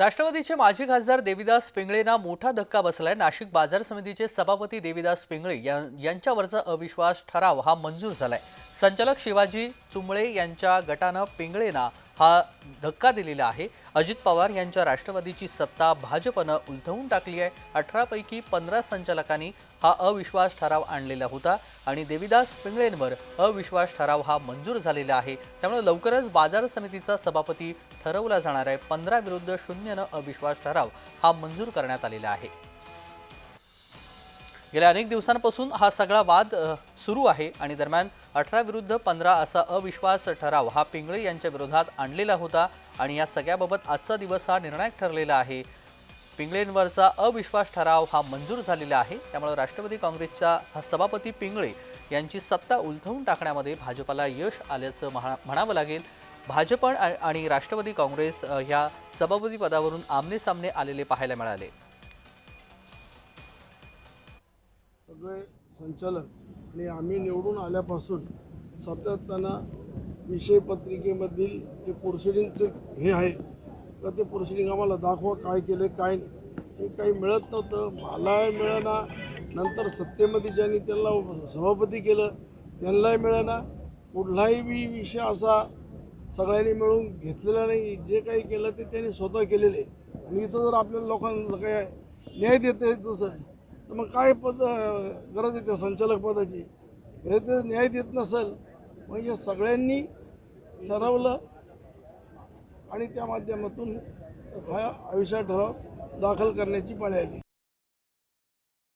राष्ट्रवादीचे माजी खासदार देविदास पिंगळेंना मोठा धक्का बसलाय. नाशिक बाजार समितीचे सभापती देविदास पिंगळे यांच्यावरचा अविश्वास ठराव हा मंजूर झालाय. संचालक शिवाजी चुंबळे यांच्या गटानं पिंगळेना हा धक्का दिलेला आहे. अजित पवार यांच्या राष्ट्रवादीची सत्ता भाजपनं उलथवून टाकली आहे. अठरापैकी पंधरा संचालकांनी हा अविश्वास ठराव आणलेला होता आणि देविदास पिंगळेंवर अविश्वास ठराव हा मंजूर झालेला आहे. त्यामुळे लवकरच बाजार समितीचा सभापती ठरवला जाणार आहे. पंधरा विरुद्ध शून्यनं अविश्वास ठराव हा मंजूर करण्यात आलेला आहे. गेल्या अनेक दिवसांपासून हा सगळा वाद सुरू आहे आणि दरम्यान अठरा विरुद्ध पंधरा असा अविश्वास ठराव हा पिंगळे यांच्या विरोधात आणलेला होता आणि या सगळ्याबाबत आजचा दिवस हा निर्णायक ठरलेला आहे. पिंगळेंवरचा अविश्वास ठराव हा मंजूर झालेला आहे. त्यामुळे राष्ट्रवादी काँग्रेसच्या हा सभापती पिंगळे यांची सत्ता उलथवून टाकण्यामध्ये भाजपाला यश आल्याचं म्हणा म्हणावं लागेल. भाजप आणि राष्ट्रवादी काँग्रेस ह्या सभापती पदावरून आमने सामने आलेले पाहायला मिळाले. सगळे संचालक आणि आम्ही निवडून आल्यापासून सातत्यानं विषय पत्रिकेमधील जे प्रोसिडिंगचं हे आहे तर ते प्रोसिडिंग आम्हाला दाखवा काय केलं काय नाही. हे काही मिळत नव्हतं. मलाही मिळेना. नंतर सत्तेमध्ये ज्यांनी त्यांना सभापती केलं त्यांनाही मिळेना. कुठलाही बी विषय असा सगळ्यांनी मिळून घेतलेला नाही. जे काही केलं ते त्यांनी स्वतः केलेले. आहे. आणि इथं जर आपल्या लोकांना काय न्याय देत आहे नसेल तर मग काय पद गरज येते संचालक पदाची? हे ते न्याय देत नसेल म्हणजे सगळ्यांनी ठरवलं आणि त्या माध्यमातून हा आयुष्यात ठराव दाखल करण्याची पाळी आली.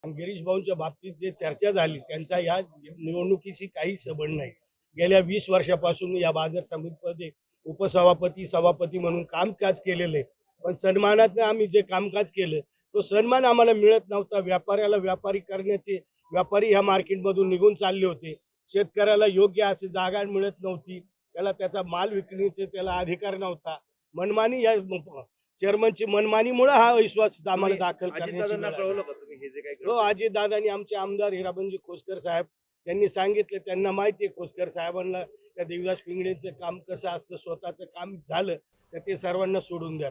गिरीश भाऊंच्या बाबतीत जे चर्चा झाली त्यांचा या निवडणुकीशी काही संबंध नाही. गेल्या वीस वर्षापासून या बाजार समितीमध्ये उपसभापती सभापती म्हणून कामकाज केलेलं आहे. पण सन्मानात आम्ही जे कामकाज केलं तो सन्मान आम्हाला मिळत नव्हता. व्यापाऱ्याला व्यापारी करण्याचे व्यापारी ह्या मार्केटमधून निघून चालले होते. शेतकऱ्याला योग्य अशी जागा मिळत नव्हती. त्याला त्याचा माल विकण्याचे त्याला अधिकार नव्हता. मनमानी या चेअरमनची मनमानीमुळे हा विश्वास आम्हाला दाखल अजितदादांना हे जे काही हो अजित दादानी आमचे आमदार हिराबंजी खोसकर साहेब त्यांनी सांगितलं त्यांना माहिती आहे खोसकर साहेबांना त्या देवीदास पिंगळेचं काम कसं असतं स्वतःचं काम झालं तर ते सर्वांना सोडून द्या.